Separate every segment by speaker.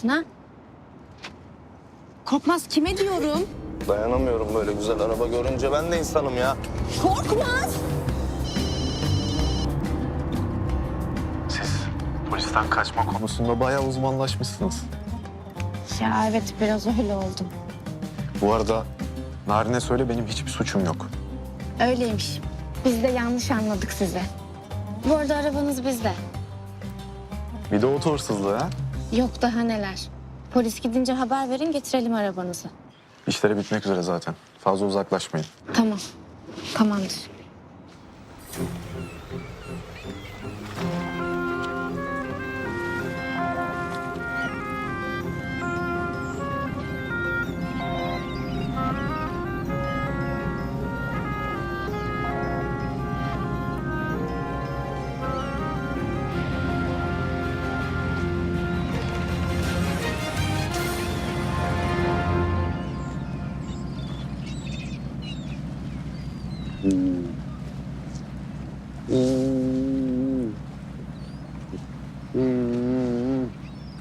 Speaker 1: misin ha? Korkmaz kime diyorum?
Speaker 2: Dayanamıyorum böyle güzel araba görünce. Ben de insanım ya.
Speaker 1: Korkmaz.
Speaker 2: Siz polisten kaçma konusunda bayağı uzmanlaşmışsınız.
Speaker 1: Ya evet biraz öyle oldum.
Speaker 2: Bu arada Narin'e söyle benim hiçbir suçum yok.
Speaker 1: Öyleymiş. Biz de yanlış anladık sizi. Bu arada arabanız bizde.
Speaker 2: Bir de oto hırsızlığı ha.
Speaker 1: Yok daha neler. Polis gidince haber verin getirelim arabanızı.
Speaker 2: İşleri bitmek üzere zaten. Fazla uzaklaşmayın.
Speaker 1: Tamam. Tamamdır.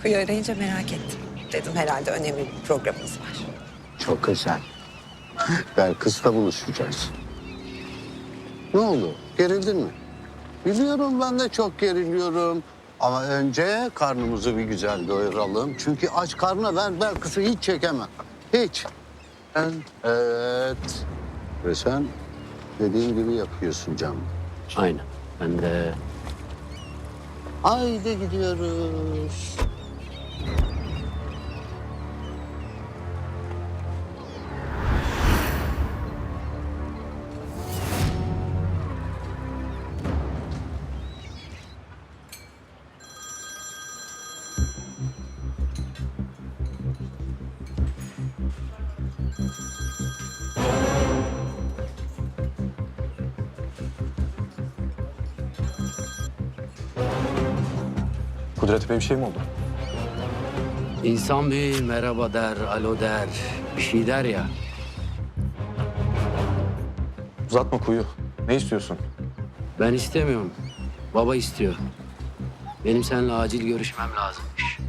Speaker 3: Kuyu arayınca merak ettim. Dedim herhalde önemli bir programınız var.
Speaker 4: Çok güzel. Belkıs'la buluşacağız. Ne oldu? Gerildin mi? Biliyorum ben de çok geriliyorum. Ama önce karnımızı bir güzel doyuralım. Çünkü aç karnına ben Belkıs'ı hiç çekemem. Hiç. Evet. Ve sen dediğim gibi yapıyorsun canım.
Speaker 5: Aynen. Ben de
Speaker 4: Haydi gidiyoruz.
Speaker 2: Kudret Bey bir şey mi oldu?
Speaker 5: insan bir merhaba der, alo der, bir şey der ya.
Speaker 2: Uzatma kuyu. Ne istiyorsun?
Speaker 5: Ben istemiyorum. Baba istiyor. Benim seninle acil görüşmem lazımmış.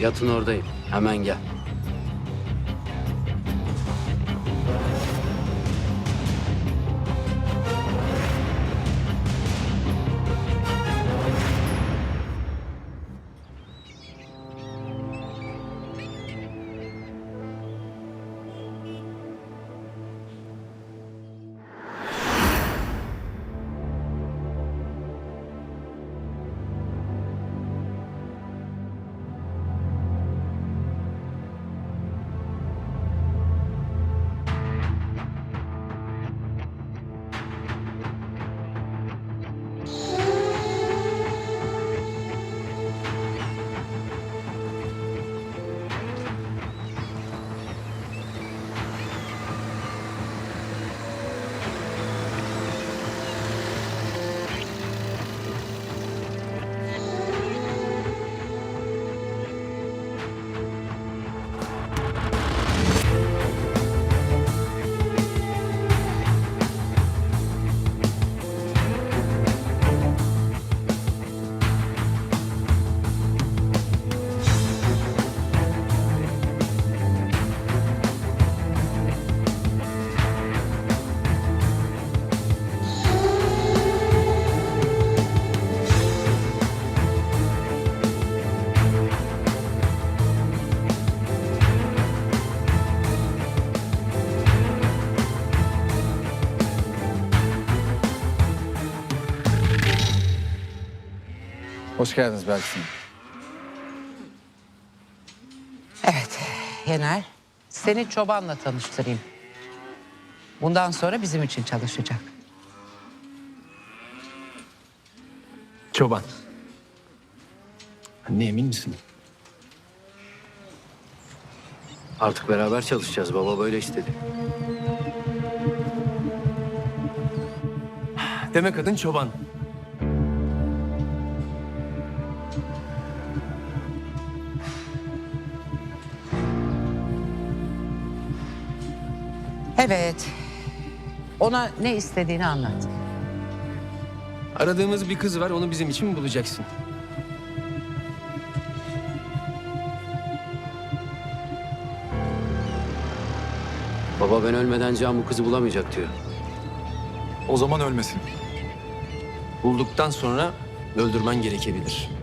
Speaker 5: Yatın oradayım. Hemen gel.
Speaker 6: Hoş geldiniz Belkin.
Speaker 7: Evet, Yener. Seni çobanla tanıştırayım. Bundan sonra bizim için çalışacak.
Speaker 6: Çoban. Anne emin misin?
Speaker 5: Artık beraber çalışacağız. Baba böyle istedi.
Speaker 6: Demek adın çoban.
Speaker 7: Evet. Ona ne istediğini anlat.
Speaker 6: Aradığımız bir kız var, onu bizim için mi bulacaksın?
Speaker 5: Baba ben ölmeden Can bu kızı bulamayacak diyor.
Speaker 2: O zaman ölmesin.
Speaker 6: Bulduktan sonra öldürmen gerekebilir.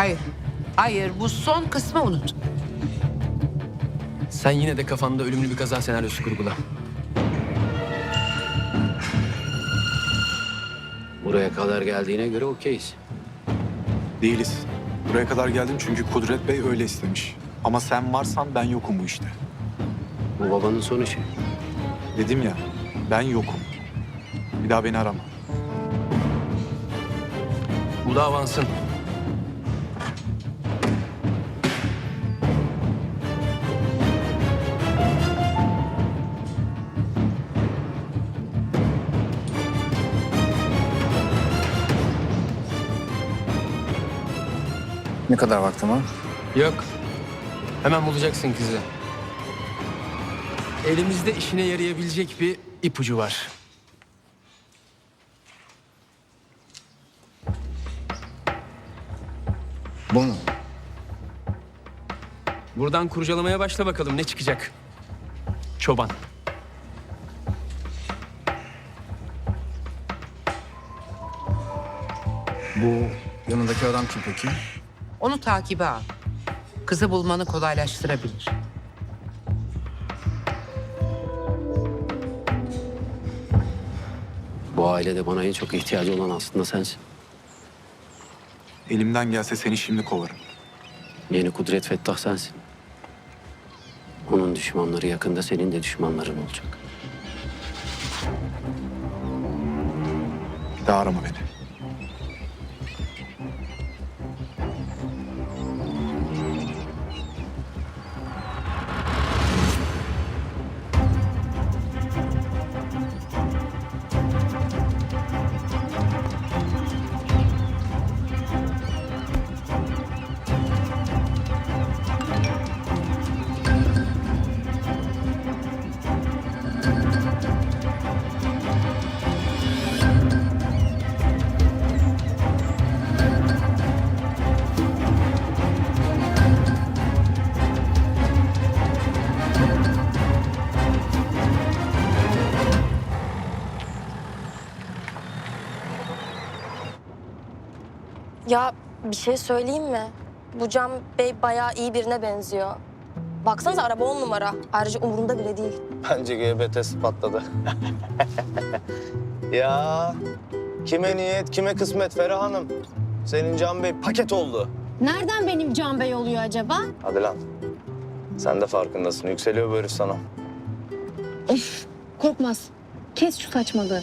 Speaker 7: Hayır. Hayır bu son kısmı unut.
Speaker 6: Sen yine de kafanda ölümlü bir kaza senaryosu kurgula.
Speaker 5: Buraya kadar geldiğine göre okeyiz.
Speaker 2: Değiliz. Buraya kadar geldim çünkü Kudret Bey öyle istemiş. Ama sen varsan ben yokum bu işte.
Speaker 5: Bu babanın son işi.
Speaker 2: Dedim ya ben yokum. Bir daha beni arama.
Speaker 6: Bu da
Speaker 8: Ne kadar vaktim var?
Speaker 6: Yok. Hemen bulacaksın kızı. Elimizde işine yarayabilecek bir ipucu var.
Speaker 8: Bu mu?
Speaker 6: Buradan kurcalamaya başla bakalım ne çıkacak. Çoban.
Speaker 8: Bu yanındaki adam kim peki?
Speaker 7: Onu takibe al. Kızı bulmanı kolaylaştırabilir.
Speaker 5: Bu ailede bana en çok ihtiyacı olan aslında sensin.
Speaker 2: Elimden gelse seni şimdi kovarım.
Speaker 5: Yeni Kudret Fettah sensin. Onun düşmanları yakında senin de düşmanların olacak.
Speaker 2: Bir daha arama beni.
Speaker 9: Ya bir şey söyleyeyim mi? Bu Can Bey bayağı iyi birine benziyor. Baksanıza araba on numara. Ayrıca umurunda bile değil.
Speaker 10: Bence GBT'si patladı. ya kime niyet kime kısmet Ferah Hanım. Senin Can Bey paket oldu.
Speaker 1: Nereden benim Can Bey oluyor acaba?
Speaker 10: Hadi lan. Sen de farkındasın. Yükseliyor bu herif sana.
Speaker 1: Korkmaz. Kes şu saçmalığı.